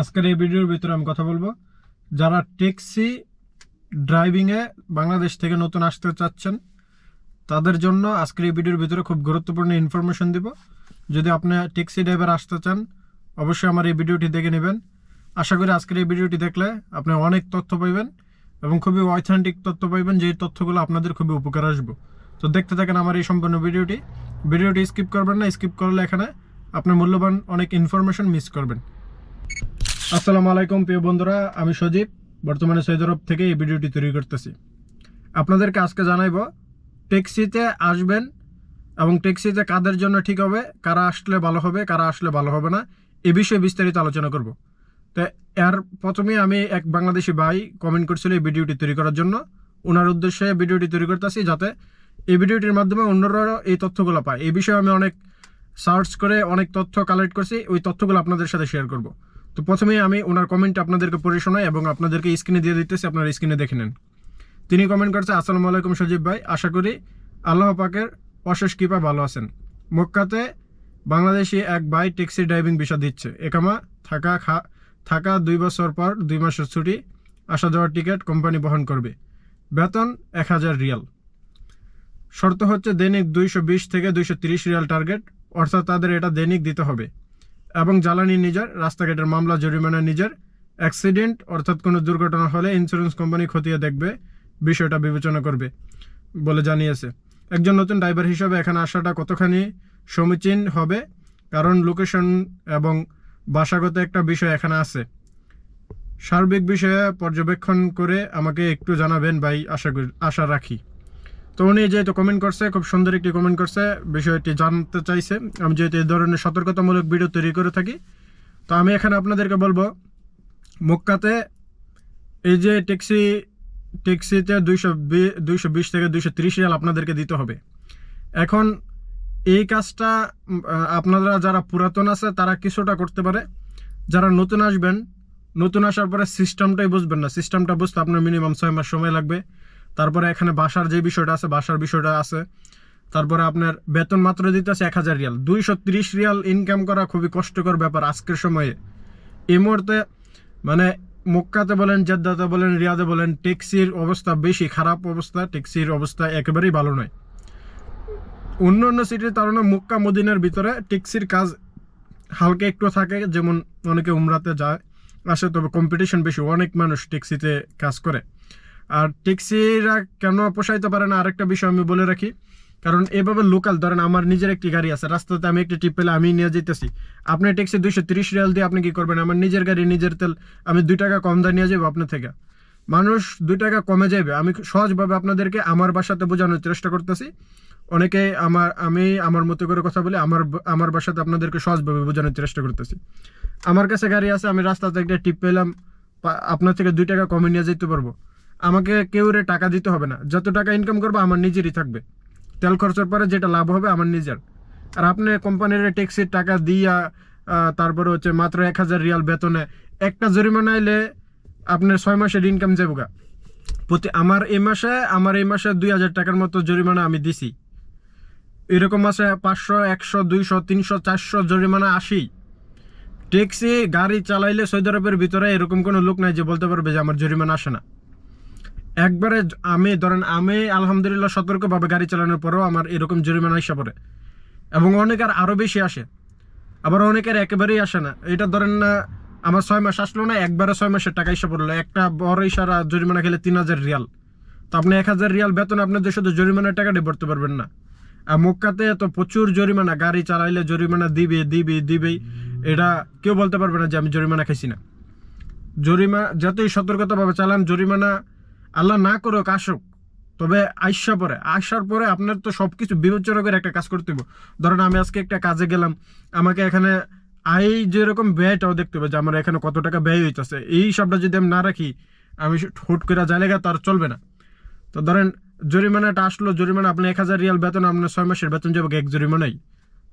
আজকের এই ভিডিওর ভিতরে আমি কথা বলব। যারা ট্যাক্সি ড্রাইভিংয়ে বাংলাদেশ থেকে নতুন আসতে চাচ্ছেন, তাদের জন্য আজকের এই ভিডিওর ভিতরে খুব গুরুত্বপূর্ণ ইনফরমেশন দিব। যদি আপনি ট্যাক্সি ড্রাইভার আসতে চান, অবশ্যই আমার এই ভিডিওটি দেখে নেবেন। আশা করি আজকের এই ভিডিওটি দেখলে আপনি অনেক তথ্য পাইবেন এবং খুবই অথেন্টিক তথ্য পাইবেন যে তথ্যগুলো আপনাদের খুবই উপকার আসবে। তো দেখতে থাকেন আমার এই সম্পূর্ণ ভিডিওটি। ভিডিওটি স্কিপ করবেন না, স্কিপ করলে এখানে আপনার মূল্যবান অনেক ইনফরমেশন মিস করবেন। আসসালামু আলাইকুম, প্রিয় বন্ধুরা। আমি সজীব। বর্তমানে সৌদি আরব থেকে এই ভিডিওটি তৈরি করতেছি। আপনাদেরকে আজকে জানাইব, ট্যাক্সিতে আসবেন এবং ট্যাক্সিতে কাদের জন্য ঠিক হবে, কারা আসলে ভালো হবে, কারা আসলে ভালো হবে না, এ বিষয়ে বিস্তারিত আলোচনা করব। তো এর প্রথমে আমি এক বাংলাদেশি ভাই কমেন্ট করছিল এই ভিডিওটি তৈরি করার জন্য। ওনার উদ্দেশ্যে ভিডিওটি তৈরি করতেছি যাতে এই ভিডিওটির মাধ্যমে অন্যরাও এই তথ্যগুলো পায়। এই বিষয়ে আমি অনেক সার্চ করে অনেক তথ্য কালেক্ট করছি। ওই তথ্যগুলো আপনাদের সাথে শেয়ার করব। তো প্রথমেই আমি ওনার কমেন্ট আপনাদেরকে পড়ে শোনাই এবং আপনাদেরকে স্ক্রিনে দিয়ে দিতেছি, আপনারা স্ক্রিনে দেখে নেন। তিনি কমেন্ট করছে, আসসালামু আলাইকুম সজীব ভাই, আশা করি আল্লাহ পাকের অশেষ কৃপা ভালো আছেন। মক্কাতে বাংলাদেশি এক ভাই ট্যাক্সি ড্রাইভিং ভিসা দিচ্ছে। একামা থাকা খা, থাকা দুই বছর পর দুই মাসের ছুটি, আসা যাওয়ার টিকিট কোম্পানি বহন করবে। বেতন এক হাজার রিয়াল। শর্ত হচ্ছে দৈনিক দুইশো বিশ থেকে দুইশো তিরিশ রিয়াল টার্গেট, অর্থাৎ তাদের এটা দৈনিক দিতে হবে। এবং জ্বালানি নিজের, রাস্তাঘাটের মামলা, জরিমানা নিজের, অ্যাক্সিডেন্ট, অর্থাৎ কোনো দুর্ঘটনা হলে ইন্স্যুরেন্স কোম্পানি খতিয়ে দেখবে, বিষয়টা বিবেচনা করবে, বলে জানিয়েছে। একজন নতুন ড্রাইভার হিসাবে এখানে আসাটা কতখানি সমীচীন হবে, কারণ লোকেশন এবং ভাষাগত একটা বিষয় এখানে আছে। সার্বিক বিষয়ে পর্যবেক্ষণ করে আমাকে একটু জানাবেন ভাই, আশা আশা রাখি। তো উনি যেহেতু কমেন্ট করছে, খুব সুন্দর একটি কমেন্ট করছে, বিষয়টি জানতে চাইছে। আমি যেহেতু এই ধরনের সতর্কতামূলক ভিডিও তৈরি করে থাকি, তো আমি এখানে আপনাদেরকে বলব, মক্কাতে এই যে ট্যাক্সি, ট্যাক্সিতে দুইশো দুইশো বিশ থেকে দুইশো তিরিশ রিয়াল আপনাদেরকে দিতে হবে। এখন এই কাজটা আপনারা যারা পুরাতন আছে, তারা কিছুটা করতে পারে। যারা নতুন আসবেন, নতুন আসার পরে সিস্টেমটাই বুঝবেন না। সিস্টেমটা বুঝতে আপনার মিনিমাম ছয় মাস সময় লাগবে। তারপরে এখানে বাসার যে বিষয়টা আছে, বাসার বিষয়টা আছে। তারপরে আপনার বেতন মাত্র দিতেছে এক হাজার রিয়াল। দুইশো তিরিশ রিয়াল ইনকাম করা খুবই কষ্টকর ব্যাপার আজকের সময়ে। এই মুহূর্তে মানে মক্কাতে বলেন, জেদ্দাতে বলেন, রিয়াদে বলেন, ট্যাক্সির অবস্থা বেশি, খারাপ অবস্থা, ট্যাক্সির অবস্থা একেবারেই ভালো নয়। অন্য অন্য সিটির তুলনায় মক্কা, মদিনার ভিতরে ট্যাক্সির কাজ হালকা একটু থাকে, যেমন অনেকে উমরাতে যায়, আসে, তবে কম্পিটিশন বেশি, অনেক মানুষ ট্যাক্সিতে কাজ করে। আর ট্যাক্সিরা কেন পোষাইতে পারে না? আরেকটা বিষয় আমি বলে রাখি, কারণ এভাবে লোকাল ধরেন আমার নিজের একটি গাড়ি আছে, রাস্তাতে আমি একটি টিপ পেলে আমি নিয়ে যেতেছি আপনি ট্যাক্সি দুইশো তিরিশ রিয়াল দিয়ে আপনি কি করবেন? আমার নিজের গাড়ি, নিজের তেল, আমি দুই টাকা কম দাম নিয়ে যাব আপনার থেকে। মানুষ দুই টাকা কমে যাবে আমি সহজভাবে আপনাদেরকে আমার বাসাতে বোঝানোর চেষ্টা করতেছি। অনেকে আমার, আমি আমার মতো করে কথা বলি, আমার আমার বাসাতে আপনাদেরকে সহজভাবে বোঝানোর চেষ্টা করতেছি। আমার কাছে গাড়ি আছে, আমি রাস্তাতে একটা টিপ পেলাম আপনার থেকে দুই টাকা কমে নিয়ে যেতে পারব। আমাকে কেউ রে টাকা দিতে হবে না। যত টাকা ইনকাম করব, আমার নিজেরই থাকবে। তেল খরচের পরে যেটা লাভ হবে, আমার নিজের। আর আপনি কোম্পানির ট্যাক্সির টাকা দিয়া তারপরে হচ্ছে মাত্র এক হাজার রিয়াল বেতনে একটা জরিমানা এলে আপনার ছয় মাসের ইনকাম যাব গা। প্রতি আমার এই মাসে, আমার এই মাসে দুই হাজার টাকার মতো জরিমানা আমি দিছি। এরকম মাসে পাঁচশো, একশো, দুইশো, তিনশো, চারশো জরিমানা আসি ট্যাক্সি গাড়ি চালাইলে সৌদি আরবের ভিতরে এরকম কোনো লোক নাই যে বলতে পারবে যে আমার জরিমানা আসে না। একবারে আমি, ধরেন আমি, আলহামদুলিল্লাহ, সতর্কভাবে গাড়ি চালানোর পরেও আমার এরকম জরিমানা হিসাব পড়ে। এবং অনেকের আরও বেশি আসে। আবার অনেকের একেবারেই আসে না। এটা ধরেন না আমার ছয় মাস আসলো না, একবারে ছয় মাসের টাকা হিসাব পড়ল। একটা বড় ইশারা জরিমানা খেলে তিন হাজার রিয়াল। তো আপনি এক হাজার রিয়াল বেতন আপনাদের শুধু জরিমানার টাকাটি ভরতে পারবেন না। আর মক্কাতে তো প্রচুর জরিমানা, গাড়ি চালাইলে জরিমানা দিবে দিবে দিবেই এটা কেউ বলতে পারবে না যে আমি জরিমানা খাইছি না। জরিমা, যতই সতর্কতাভাবে চালান, জরিমানা আল্লাহ না করুক, আসুক। তবে আইসা পরে। আসার পরে আপনার তো সব কিছু বিবেচনা করে একটা কাজ করতে হবে ধরেন আমি আজকে একটা কাজে গেলাম, আমাকে এখানে আই যেরকম ব্যয়টাও দেখতে হবে যে আমার এখানে কত টাকা ব্যয় হইতেছে। এই সবটা যদি আমি না রাখি, আমি হুট করে জায়গা তার চলবে না। তো ধরেন জরিমানাটা আসলো, জরিমানা আপনি এক হাজার রিয়াল বেতন, আপনার ছয় মাসের বেতন যাবে এক জরিমানাই?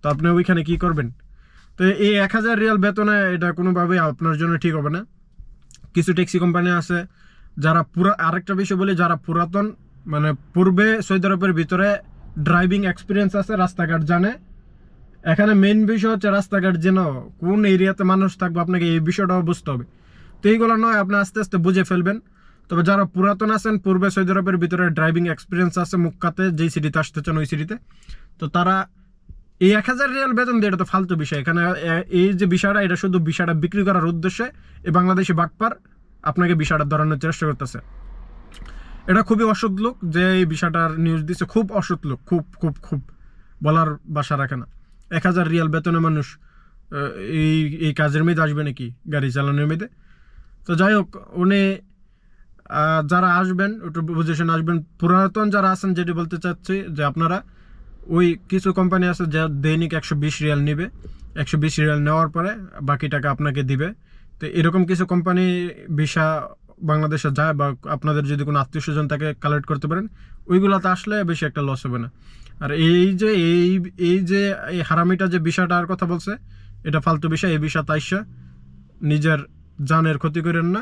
তো আপনি ওইখানে কি করবেন? তো এই এক হাজার রিয়াল বেতনে এটা কোনোভাবেই আপনার জন্য ঠিক হবে না। কিছু ট্যাক্সি কোম্পানি আছে যারা পুরা, আরেকটা বিষয় বলি, যারা পুরাতন মানে পূর্বে সৌদি আরবের ভিতরে ড্রাইভিং এক্সপিরিয়েন্স আছে, রাস্তাঘাট জানে। এখানে মেন বিষয় হচ্ছে রাস্তাঘাট যেন কোন এরিয়াতে মানুষ থাকবে আপনাকে এই বিষয়টাও বুঝতে হবে। তো এইগুলো নয়, আপনি আস্তে আস্তে বুঝে ফেলবেন। তবে যারা পুরাতন আছেন, পূর্বে সৌদি আরবের ভিতরে ড্রাইভিং এক্সপিরিয়েন্স আছে, মুক্কাতে, যেই সিটিতে আসতে চান, ওই সিটিতে তো। তারা এই এক হাজার রিয়াল বেতন দিয়ে এটা তো ফালতু বিষয়। এখানে এই যে বিষয়টা, এটা শুধু বিষয়টা বিক্রি করার উদ্দেশ্যে, এই বাংলাদেশি বাটপার আপনাকে বিষয়টা ধরানোর চেষ্টা করতেছে। এটা খুবই অসৎ লোক যে এই বিষয়টার নিউজ দিচ্ছে খুব অসৎ লোক, খুব খুব খুব বলার বাসা রাখে না। এক হাজার রিয়াল বেতনে মানুষ এই এই কাজের মেয়েতে আসবে নাকি? গাড়ি চালানোর মেয়েতে? তো যাই হোক, উনি যারা আসবেন, একটু বুঝে শুনে আসবেন। পুরাতন যারা আছেন, যেটি বলতে চাচ্ছি যে আপনারা, ওই কিছু কোম্পানি আছে যা দৈনিক একশো বিশ রিয়াল নেবে। একশো বিশ রিয়াল নেওয়ার পরে বাকি টাকা আপনাকে দিবে। তো এরকম কিছু কোম্পানি ভিসা বাংলাদেশে যায় বা আপনাদের যদি কোনো আত্মীয় স্বজন তাকে কালেক্ট করতে পারেন, ওইগুলোতে আসলে বেশি একটা লস হবে না। আর এই যে, এই এই যে, এই হারামিটা যে বিষয়টার কথা বলছে, এটা ফালতু বিষয় এই বিষয় তাইসা নিজের জানের ক্ষতি করেন না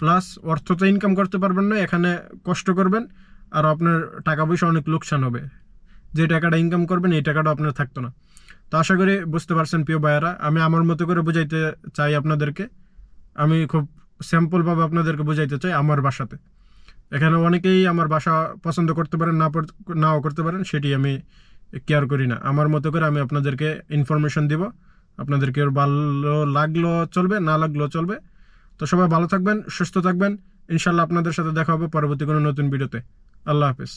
প্লাস অর্থ তো ইনকাম করতে পারবেন না, এখানে কষ্ট করবেন, আর আপনার টাকা পয়সা অনেক লোকসান হবে। যে টাকাটা ইনকাম করবেন, এই টাকাটা আপনার থাকতো না। তো আশা করি বুঝতে পারছেন প্রিয় ভাইয়ারা, আমি আমার মতো করে বুঝাইতে চাই আপনাদেরকে। আমি খুব স্যাম্পলভাবে আপনাদেরকে বুঝাইতে চাই আমার বাসাতে। এখানে অনেকেই আমার বাসা পছন্দ করতে পারেন, না নাও করতে পারেন, সেটি আমি কেয়ার করি না। আমার মতো করে আমি আপনাদেরকে ইনফরমেশন দিব। আপনাদেরকে ভালো লাগল চলবে, না লাগলেও চলবে। তো সবাই ভালো থাকবেন, সুস্থ থাকবেন। ইনশাল্লাহ আপনাদের সাথে দেখা হবে পরবর্তী কোনো নতুন ভিডিওতে। আল্লাহ হাফিজ।